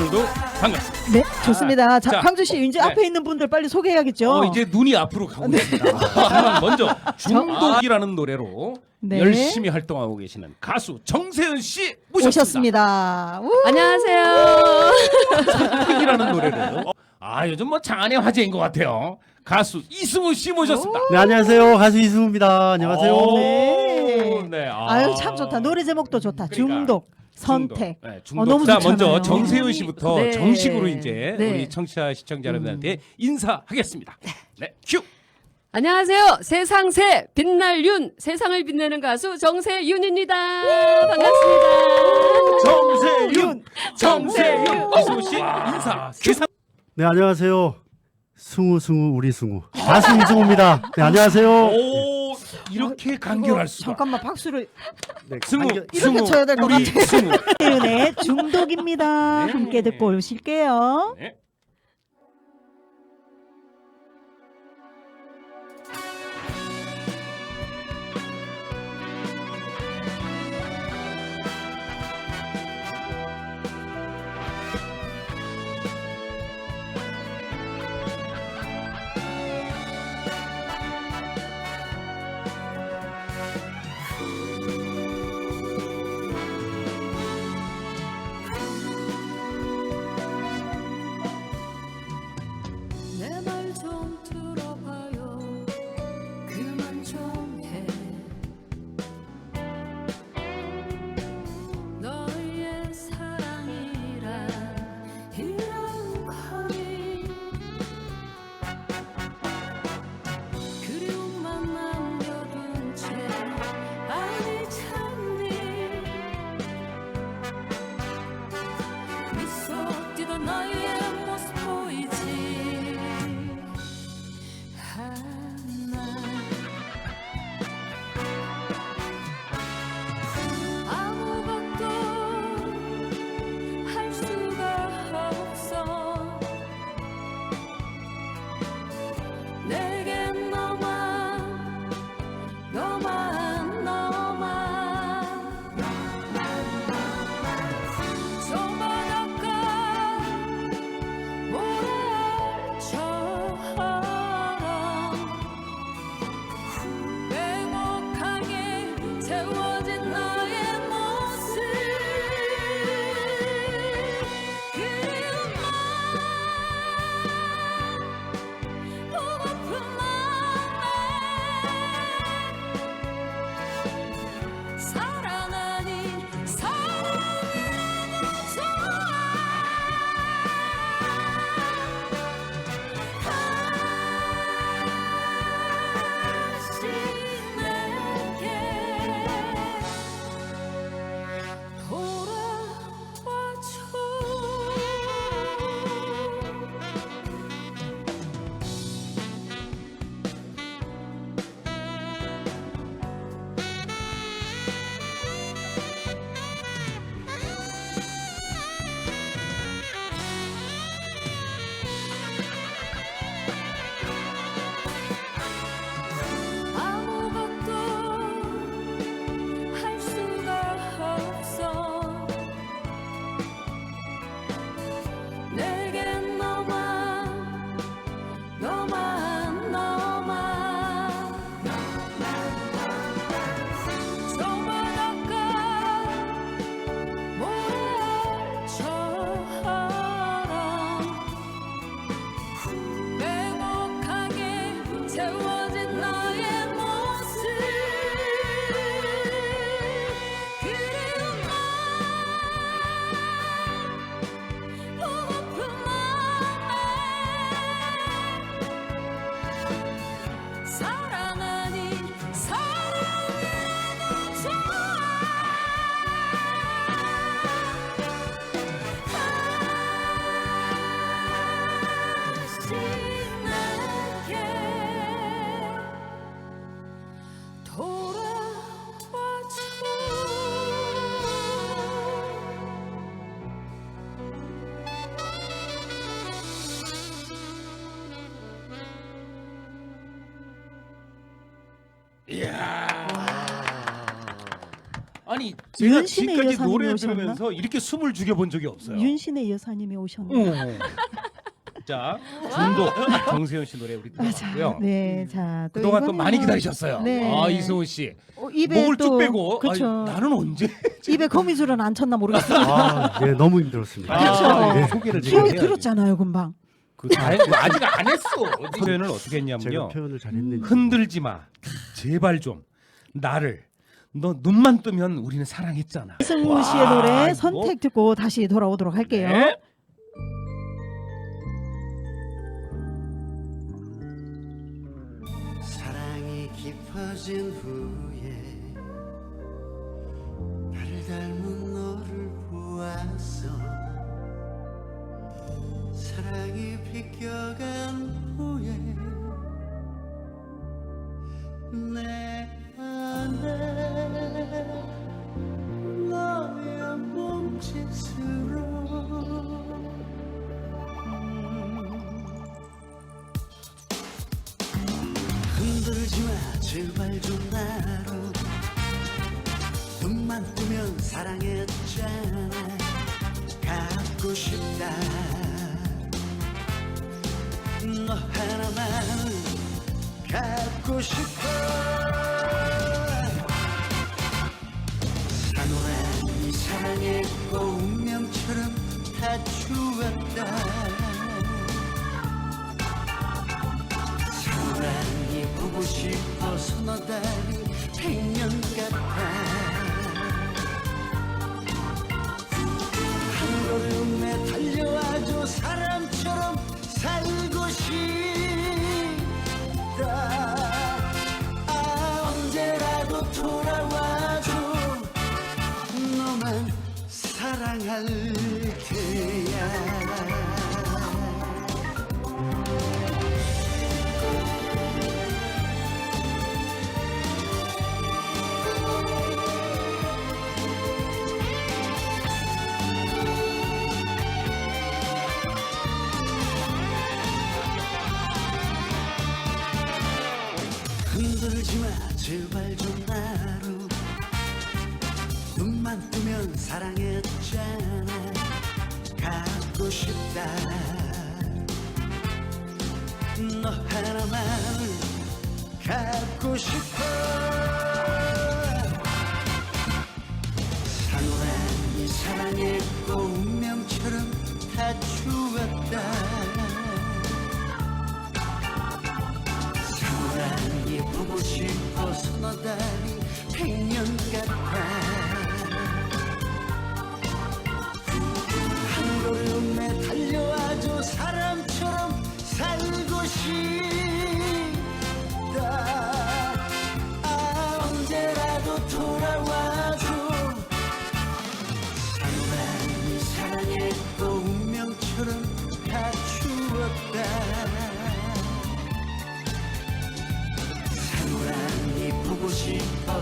여러분들도 반갑습니다. 네, 좋습니다. 자, 자, 광주 씨 이제 네. 앞에 있는 분들 빨리 소개해야겠죠. 어, 이제 눈이 앞으로 가고 있습니다. 하지만 먼저 중독이라는 노래로 네. 열심히 활동하고 계시는 가수 정세은 씨 모셨습니다. 오셨습니다. 우! 안녕하세요. 중독이라는 노래를 아 요즘 뭐 장안의 화제인 것 같아요. 가수 이승우 씨 모셨습니다. 네 안녕하세요 가수 이승우입니다. 안녕하세요. 오, 네. 네. 아. 아유 참 좋다. 노래 제목도 좋다. 그러니까. 중독, 선택. 중독. 네, 어, 중독. 너무 자 좋잖아요. 먼저 정세은 씨부터 네. 정식으로 이제 네. 우리 청취자 시청자 여러분한테 인사하겠습니다. 네, 큐. 안녕하세요. 세상새 빛날 윤 세상을 빛내는 가수 정세윤입니다. 반갑습니다. 정세윤, 정세윤 이승우 씨 인사. 세상 네 안녕하세요. 승우 승우 우리 승우 가수 이승우입니다. 네 안녕하세요. 오 이렇게 간결할 이거 수가. 잠깐만 박수를 네, 승우, 간결- 이렇게 승우, 쳐야 될것 우리 같아. 승우. 태윤의 중독입니다. 네. 함께 듣고 오실게요. 네. 我。 저 제가 윤신의 지금까지 여사님이 노래 오셨나? 들으면서 이렇게 숨을 죽여본 적이 없어요. 윤신의 여사님이 오셨네요. 어. 자 중도 정세현 씨 노래 우리 들어봤고요. 네, 자, 또 그동안 또 이번에는- 많이 기다리셨어요. 네. 아 이승훈 씨 어, 입에 목을 또, 쭉 빼고 그쵸. 나는 언제 입에 거미줄은 안 쳤나 모르겠어요. 아, 예, 너무 힘들었습니다. 아, 그쵸. 소개를 기억이 해야지. 들었잖아요, 금방. 그 다행 아직 안 했어. 표현을 어떻게 제가 했냐면요. 표현을 잘했는지. 흔들지 마. 제발 좀 나를 너 눈만 뜨면 우리는 사랑했잖아. 이승우 씨의 와, 노래 이거? 선택 듣고 다시 돌아오도록 할게요. 네. 사랑이 깊어진 후 갖고 싶다. 너 하나만 갖고 싶어. 사노란 이 사랑했고 운명처럼 다 주었다. 사랑이 보고 싶어 서 너 다리 백년 갖고 싶어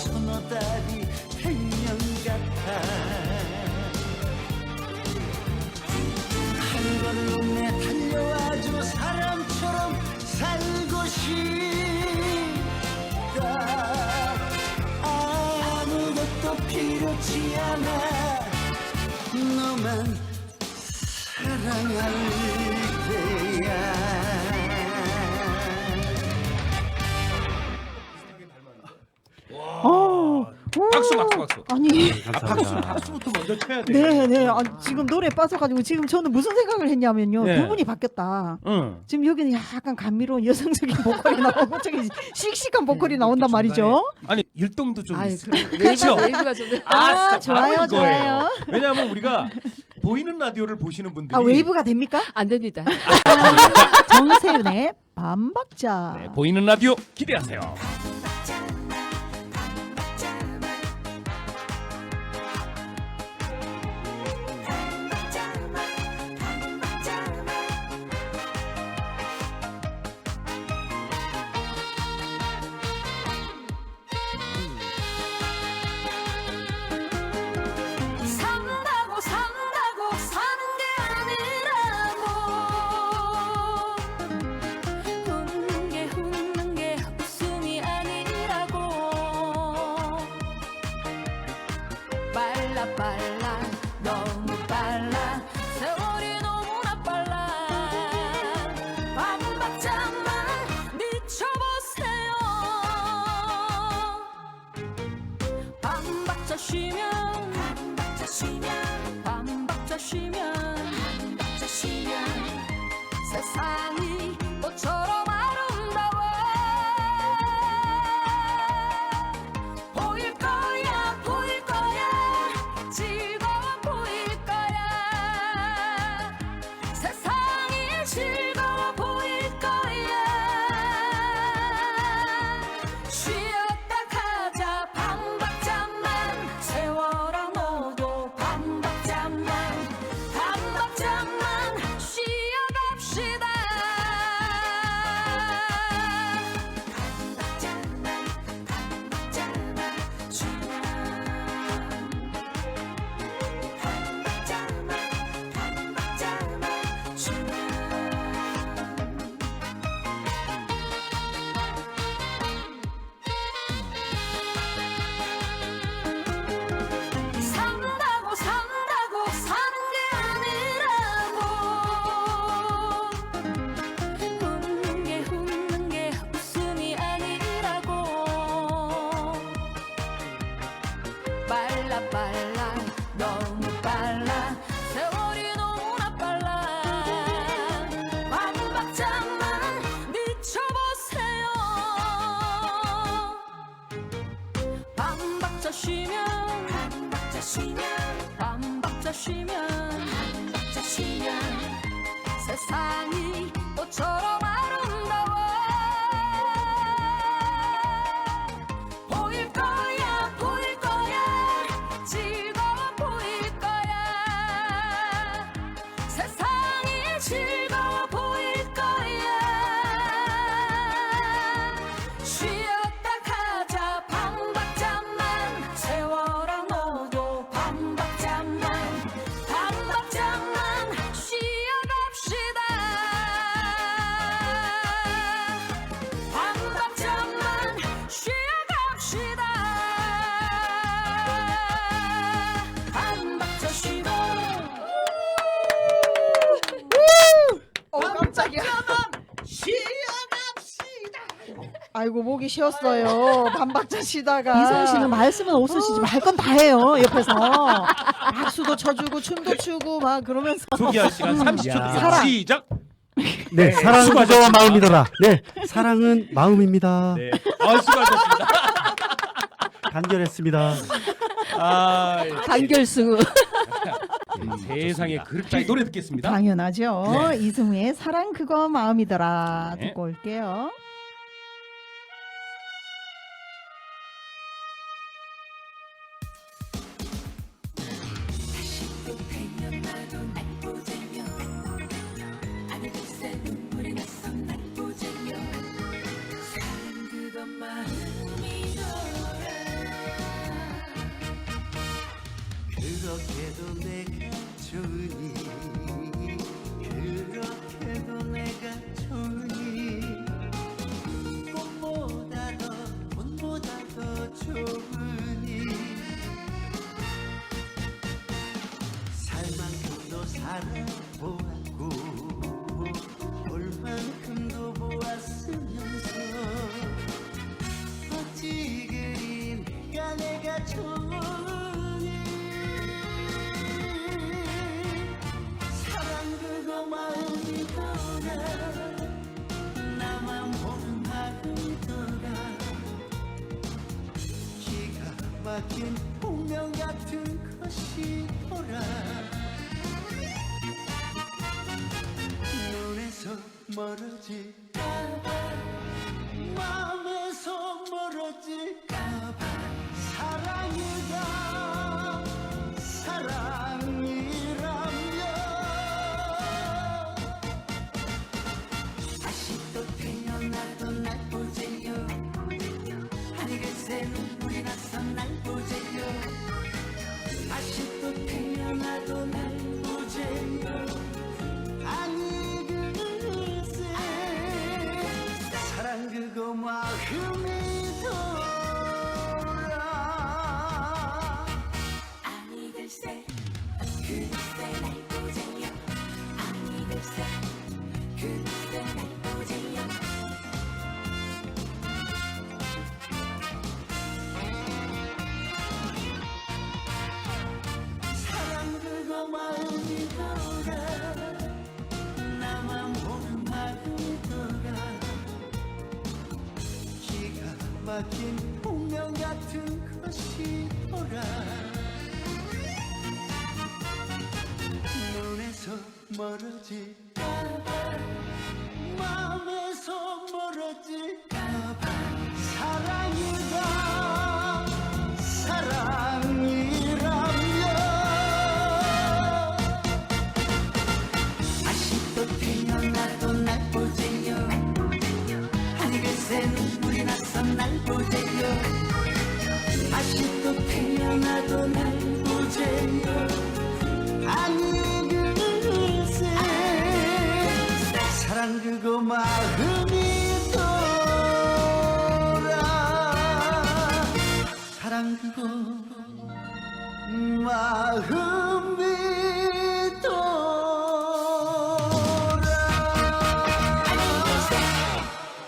서너 다리 백년 같아. 한 걸음에 달려와줘 사람처럼 살고 싶다 아무것도 필요치 않아. 너만 사랑할 때 박수 박수 박수. 아니, 아, 박수 박수부터 먼저 쳐야 돼. 네, 네. 아, 지금 노래 빠져가지고 지금 저는 무슨 생각을 했냐면요. 네. 두 분이 바뀌었다. 응. 지금 여기는 약간 감미로운 여성적인 보컬이 나오고 저기 씩씩한 보컬이 나온단 말이죠. 아니 일동도 좀 아이, 있어. 그 그렇죠. 좀 아, 진짜 바로 좋아요, 이거예요. 좋아요. 왜냐하면 우리가 보이는 라디오를 보시는 분들이 아, 웨이브가 됩니까? 안 됩니다. 정세윤의 반박자. 네, 보이는 라디오 기대하세요. para bailar. 세상의 질 짝이야. 아이고 목이 쉬었어요. 반박자 쉬다가. 이소영 씨는 말씀은 없으시지 말 건 다 해요 옆에서 박수도 쳐주고 춤도 추고 막 그러면서 소개할 시간 30초 시작. 네, 네 사랑은 구조와 마음이더라. 네, 사랑은 마음입니다. 네, 아, 수고하셨습니다. 간결했습니다. 아, 예. 간결승. 네, 네, 세상에 그렇게 노래 듣겠습니다. 당연하죠. 네. 이승우의 사랑 그거 마음이더라 네. 듣고 올게요. 그렇게도 내가 주니 그렇게도 내가 좋은 박힌 운명 같은 것이더라 눈에서 멀어질까 마음에서 멀어질까 막힌 운명 같은 것이 오라. 눈에서 멀어질 마음이 돌아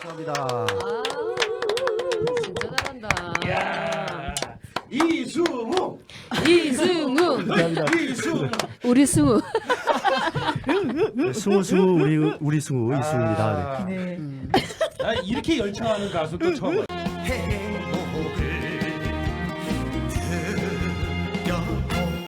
감사합니다. 아, 진짜 잘한다. 야, 이승우, 이승우, 이승우. 우리 승우. 네, 승우 승우 우리 우리 승우 이승우입니다. 네. 네. 아, 이렇게 열창하는 가수 또 처음. 봤어요. 헤헤